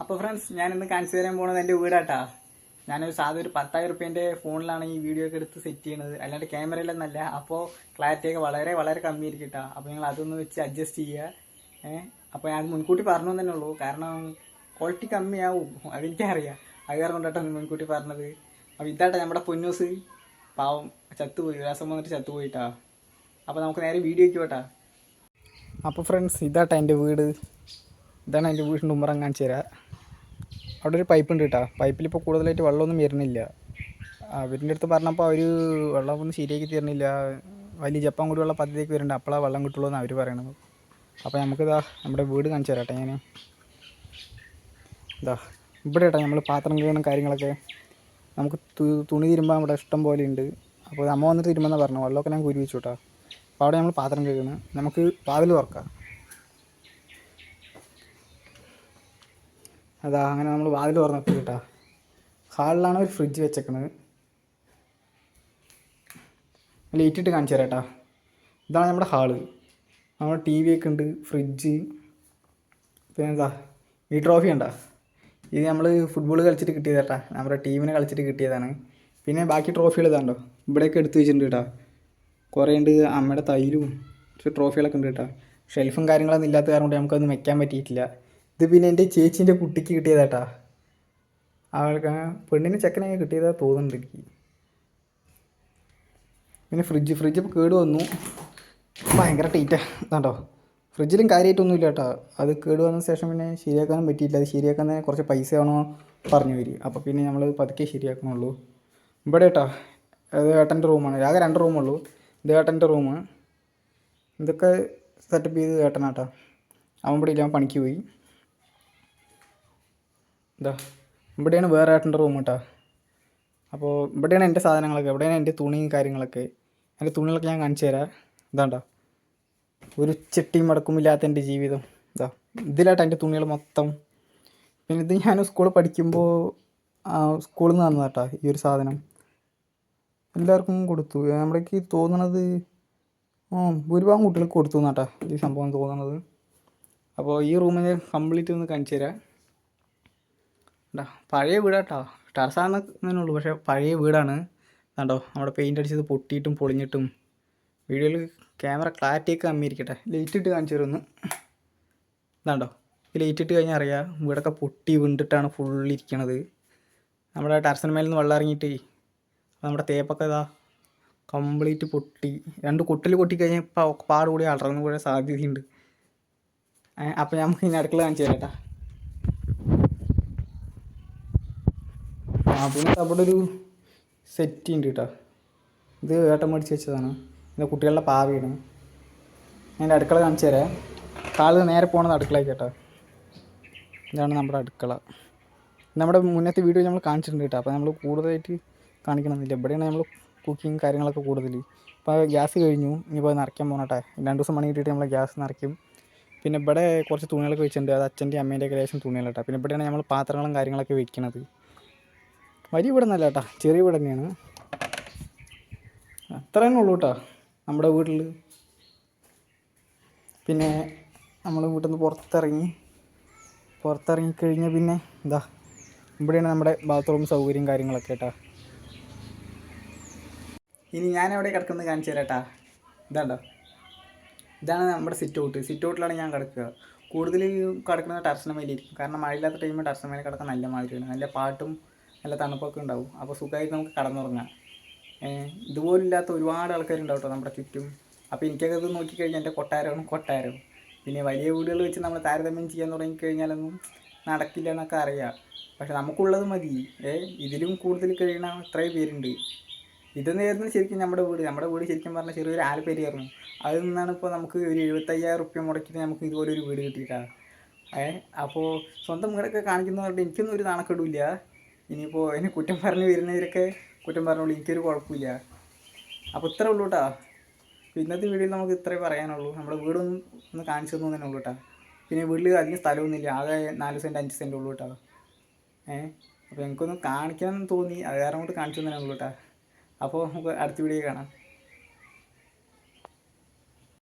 അപ്പോൾ ഫ്രണ്ട്സ് ഞാൻ ഇന്ന് കാണിച്ചു തരാൻ പോണത് എന്റെ വീടാട്ടാ. ഞാനൊരു സാധാ ഒരു പത്തായിരം റുപ്യേന്റെ ഫോണിലാണ് ഈ വീഡിയോ ഒക്കെ എടുത്ത് സെറ്റ് ചെയ്യണത്. അല്ലാണ്ട് ക്യാമറയിലൊന്നല്ല അപ്പോൾ ക്ലാരിറ്റി ഒക്കെ വളരെ വളരെ കമ്മി ആയിരിക്കും കേട്ടോ അപ്പോൾ നിങ്ങൾ അതൊന്ന് വെച്ച് അഡ്ജസ്റ്റ് ചെയ്യുക ഏഹ് അപ്പോൾ ഞാൻ മുൻകൂട്ടി പറഞ്ഞു തന്നെ ഉള്ളൂ. കാരണം ക്വാളിറ്റി കമ്മിയാവും. അതെനിക്കറിയാം. അത് കാരണം കൊണ്ടാട്ടോ മുൻകൂട്ടി പറഞ്ഞത്. അപ്പോൾ ഇതാട്ടെ നമ്മുടെ പൊന്നൂസ്. പാവം ചത്തുപോയി. ദിവസം വന്നിട്ട് ചത്തുപോയിട്ടാ. അപ്പോൾ നമുക്ക് നേരെ വീഡിയോയ്ക്ക് പോട്ടാ. അപ്പോൾ ഫ്രണ്ട്സ് ഇതാട്ടാ എന്റെ വീട്. ഇതാണ് എന്റെ വീടിന്റെ ഉമ്മറം കാണിച്ചു തരാം. അവിടെ ഒരു പൈപ്പ് ഉണ്ട് കേട്ടോ പൈപ്പിൽ ഇപ്പോൾ കൂടുതലായിട്ട് വെള്ളമൊന്നും വരുന്നില്ല. അവരിന്റെ അടുത്ത് പറഞ്ഞപ്പോൾ അവർ വെള്ളമൊന്നും ശരിയാക്കി തരുന്നില്ല. വലിയ ജപ്പാൻ കുടിവെള്ള പദ്ധതിയൊക്കെ വരുന്നുണ്ട്. അപ്പോഴാണ് വെള്ളം കിട്ടുള്ളൂ എന്ന് അവർ പറയണത്. അപ്പോൾ നമുക്കിതാ നമ്മുടെ വീട് കാണിച്ചു തരാട്ടെ ഞാൻ ഇതാ ഇവിടെ കേട്ടോ നമ്മൾ പാത്രം കഴുകണം കാര്യങ്ങളൊക്കെ. നമുക്ക് തുണി തിരുമ്പാൻ ഇവിടെ ഇഷ്ടം പോലെ ഉണ്ട് അപ്പോൾ അമ്മ വന്നിട്ട് തിരുമ്പെന്നാണ് പറഞ്ഞു വെള്ളമൊക്കെ ഞാൻ കുരുവിച്ചു കേട്ടോ അപ്പോൾ അവിടെ നമ്മൾ പാത്രം കഴുകണം. നമുക്ക് വാതിൽ തുറക്കാം. അതാ അങ്ങനെ നമ്മൾ വാതിൽ തുറന്നിട്ട് കേട്ടോ. ഹാളിലാണ് ഒരു ഫ്രിഡ്ജ് വെച്ചേക്കണത്. ലൈറ്റ് ഇട്ട് കാണിച്ചു തരാം ഇതാണ് നമ്മുടെ ഹാൾ. നമ്മുടെ ടി വി ഒക്കെ ഉണ്ട് ഫ്രിഡ്ജ് പിന്നെ എന്താ ഈ ട്രോഫി ഉണ്ടോ? ഇത് നമ്മൾ ഫുട്ബോൾ കളിച്ചിട്ട് കിട്ടിയതാട്ടാ നമ്മുടെ ടീമിനെ കളിച്ചിട്ട് കിട്ടിയതാണ്. പിന്നെ ബാക്കി ട്രോഫികൾ ഇതാണ്ടോ? ഇവിടെയൊക്കെ എടുത്തു വെച്ചിട്ടുണ്ട് കേട്ടോ. കുറേ ഉണ്ട് അമ്മയുടെ തൈരും കുറച്ച് ട്രോഫികളൊക്കെ ഉണ്ട് കേട്ടോ. ഷെൽഫും കാര്യങ്ങളൊന്നും ഇല്ലാത്ത കാരണം കൊണ്ട് നമുക്കൊന്നും വെക്കാൻ പറ്റിയിട്ടില്ല. ഇത് പിന്നെ എന്റെ ചേച്ചീന്റെ കുട്ടിക്ക് കിട്ടിയതാട്ടാ. അവൾക്ക് പെണ്ണിന് ചെക്കനെ കിട്ടിയതാ തോന്നുന്നുണ്ട് എനിക്ക്. പിന്നെ ഫ്രിഡ്ജ് ഫ്രിഡ്ജ് ഇപ്പോൾ കേട് വന്നു. ഭയങ്കര ടൈറ്റാ ഇതാണ്ടോ? ഫ്രിഡ്ജിലും കാര്യമായിട്ടൊന്നുമില്ല കേട്ടോ അത് കേട് വന്ന ശേഷം പിന്നെ ശരിയാക്കാനും പറ്റിയില്ല. അത് ശരിയാക്കാൻ തന്നെ കുറച്ച് പൈസ ആണോ പറഞ്ഞു വരും. അപ്പോൾ പിന്നെ നമ്മൾ പതുക്കെ ശരിയാക്കണുള്ളൂ. ഇവിടെ കേട്ടോ അത് ഏട്ടന്റെ റൂമാണ് ആകെ രണ്ട് റൂമുള്ളൂ ഇത് ഏട്ടന്റെ റൂം ഇതൊക്കെ സെറ്റപ്പ് ചെയ്ത് ഏട്ടനാട്ടോ. അവൻ ഇവിടെ ഇല്ല. പണിക്ക് പോയി. ഇതാ ഇവിടെയാണ് വേറെ ഏട്ടന്റെ റൂം കേട്ടോ അപ്പോൾ ഇവിടെയാണ് എന്റെ സാധനങ്ങളൊക്കെ ഇവിടെയാണ് എന്റെ തുണിയും കാര്യങ്ങളൊക്കെ. എന്റെ തുണികളൊക്കെ ഞാൻ കാണിച്ചു തരാം. ഇതാണ്ടോ. ഒരു ചെട്ടിയും മടക്കുമില്ലാത്ത എന്റെ ജീവിതം. ഇതാ ഇതിലാട്ടോ എന്റെ തുണികൾ മൊത്തം. പിന്നെ ഇത് ഞാൻ സ്കൂളിൽ പഠിക്കുമ്പോൾ സ്കൂളിൽ നിന്ന് തന്നതാട്ടോ ഈ ഒരു സാധനം. എല്ലാവർക്കും കൊടുത്തു. നമ്മുടേക്ക് തോന്നണത് ഭൂരിഭാഗം കുട്ടികൾക്ക് കൊടുത്തു എന്നാട്ടാ ഈ സംഭവം തോന്നണത്. അപ്പോൾ ഈ റൂമിനെ കംപ്ലീറ്റ് ഒന്ന് കാണിച്ചു തരാം. ണ്ടാ പഴയ വീടാട്ടോ. ടെറസാന്നേ ഉള്ളൂ. പക്ഷേ പഴയ വീടാണ്. കണ്ടോ? നമ്മുടെ പെയിന്റ് അടിച്ചത് പൊട്ടിയിട്ടും പൊളിഞ്ഞിട്ടും. വീഡിയോയിൽ ക്യാമറ ക്ലാരിറ്റിയൊക്കെ കമ്മിയിരിക്കട്ടെ. ലൈറ്റ് ഇട്ട് കാണിച്ചു തരുന്നു ഇതാണ്ടോ? ലൈറ്റ് ഇട്ട് കഴിഞ്ഞാൽ അറിയാം വീടൊക്കെ പൊട്ടി വീണ്ടിട്ടാണ് ഫുൾ ഇരിക്കണത്. നമ്മുടെ ടെറസിന് മേലിൽ നിന്ന് വെള്ളം ഇറങ്ങിയിട്ട്. നമ്മുടെ തേപ്പൊക്കെ ഇതാ കംപ്ലീറ്റ് പൊട്ടി. രണ്ട് കൊട്ടിൽ പൊട്ടിക്കഴിഞ്ഞാൽ ഇപ്പോൾ പാട് കൂടി അളർന്നു കൂടെ സാധ്യതയുണ്ട്. അപ്പോൾ നമുക്ക് ഇനി അടുക്കള കാണിച്ചു തരാം കേട്ടോ ആ പിന്നെ അവിടെ ഒരു സെറ്റ് ഉണ്ട് കേട്ടോ ഇത് ഏട്ടൻ മേടിച്ച് വെച്ചതാണ്. പിന്നെ കുട്ടികളുടെ പാവയാണ്. ഞാൻ അടുക്കള കാണിച്ചു തരാം. കാൽ നേരെ പോകണത് അടുക്കളയ്ക്ക് കേട്ടോ ഇതാണ് നമ്മുടെ അടുക്കള. നമ്മുടെ മുന്നത്തെ വീഡിയോ നമ്മൾ കാണിച്ചിട്ടുണ്ട് കേട്ടോ അപ്പോൾ നമ്മൾ കൂടുതലായിട്ട് കാണിക്കണമെന്നില്ല എവിടെയാണ് നമ്മൾ കുക്കിങ് കാര്യങ്ങളൊക്കെ കൂടുതൽ ഇപ്പോൾ ഗ്യാസ് കഴിഞ്ഞു. ഇനിയിപ്പോൾ നിറയ്ക്കാൻ പോകണട്ടെ രണ്ട് ദിവസം മണി കിട്ടിയിട്ട് നമ്മൾ ഗ്യാസ് നിറയ്ക്കും. പിന്നെ ഇവിടെ കുറച്ച് തുണികളൊക്കെ വെച്ചിട്ടുണ്ട്. അത് അച്ഛന്റെ അമ്മേന്റെ ലേശം തുണികളാട്ടോ പിന്നെ ഇവിടെയാണ് നമ്മൾ പാത്രങ്ങളും കാര്യങ്ങളൊക്കെ വെക്കണത്. വലിയ വീട് നല്ല കേട്ടാ. ചെറിയ വീട് തന്നെയാണ്. അത്ര തന്നെ ഉള്ളൂ കേട്ടോ നമ്മുടെ വീട്ടിൽ. പിന്നെ നമ്മൾ വീട്ടിൽ നിന്ന് പുറത്തിറങ്ങി പുറത്തിറങ്ങി കഴിഞ്ഞാൽ പിന്നെ എന്താ ഇവിടെയാണ് നമ്മുടെ ബാത്റൂം സൗകര്യം കാര്യങ്ങളൊക്കെ കേട്ടാ. ഇനി ഞാൻ കിടക്കുന്നത് കാണിച്ചു തരാട്ടാ ഇതാണ്ടോ? ഇതാണ് നമ്മുടെ സിറ്റ് ഔട്ട് സിറ്റ് ഔട്ടിലാണ് ഞാൻ കിടക്കുക. കൂടുതൽ കിടക്കുന്നത് ടെറസിന് മേലിരിക്കും. കാരണം മഴയില്ലാത്ത ടൈമിൽ ടെറസിന് മേലെ കിടക്കാൻ നല്ല മാതിരിയാണ് നല്ല പാട്ടും നല്ല തണുപ്പൊക്കെ ഉണ്ടാവും. അപ്പോൾ സുഖമായിട്ട് നമുക്ക് കടന്നുറങ്ങാം. ഇതുപോലില്ലാത്ത ഒരുപാട് ആൾക്കാരുണ്ടാവും കേട്ടോ നമ്മുടെ ചുറ്റും. അപ്പോൾ എനിക്കൊക്കെ ഇത് നോക്കിക്കഴിഞ്ഞാൽ എന്റെ കൊട്ടാരമാണ് കൊട്ടാരം. പിന്നെ വലിയ വീടുകൾ വെച്ച് നമ്മൾ താരതമ്യം ചെയ്യാൻ തുടങ്ങിക്കഴിഞ്ഞാലൊന്നും നടക്കില്ല എന്നൊക്കെ അറിയാം. പക്ഷെ നമുക്കുള്ളത് മതി. ഏ ഇതിലും കൂടുതൽ കഴിയണ ഇത്രയും പേരുണ്ട്. ഇതെന്നായിരുന്നു ശരിക്കും നമ്മുടെ വീട്. നമ്മുടെ വീട് ശരിക്കും പറഞ്ഞാൽ ചെറിയൊരു ആൽപ്പേരിയായിരുന്നു അതിൽ നിന്നാണ് ഇപ്പോൾ നമുക്ക് ഒരു എഴുപത്തയ്യായിരം റുപ്യ മുടക്കിയിട്ട് നമുക്ക് ഇതുപോലെ ഒരു വീട് കിട്ടിയിട്ടാണ് ഏ അപ്പോൾ സ്വന്തം വീടൊക്കെ കാണിക്കുന്നവരുടെ എനിക്കൊന്നും ഒരു നാണക്കെടില്ല ഇനിയിപ്പോൾ എന്നെ കുറ്റം പറഞ്ഞ് വരുന്നവരൊക്കെ കുറ്റം പറഞ്ഞോളൂ. എനിക്കൊരു കുഴപ്പമില്ല. അപ്പോൾ ഇത്രേ ഉള്ളൂ കേട്ടോ ഇന്നത്തെ വീഡിയോയിൽ നമുക്ക് ഇത്രേ പറയാനുള്ളൂ. നമ്മുടെ വീടൊന്നും ഒന്ന് കാണിച്ചു തന്നു തന്നെ ഉള്ളൂ കേട്ടോ പിന്നെ വീട്ടിൽ അധികം സ്ഥലമൊന്നുമില്ല. ആകെ നാല് സെന്റ് അഞ്ച് സെന്റ് ഉള്ളൂ കേട്ടോ ഏഹ് അപ്പോൾ എനിക്കൊന്ന് കാണിക്കാൻ തോന്നി. അത് കാരണം കൊണ്ട് കാണിച്ചു തന്നെ ഉള്ളൂ കേട്ടോ അപ്പോൾ നമുക്ക് അടുത്ത വീഡിയോ കാണാം.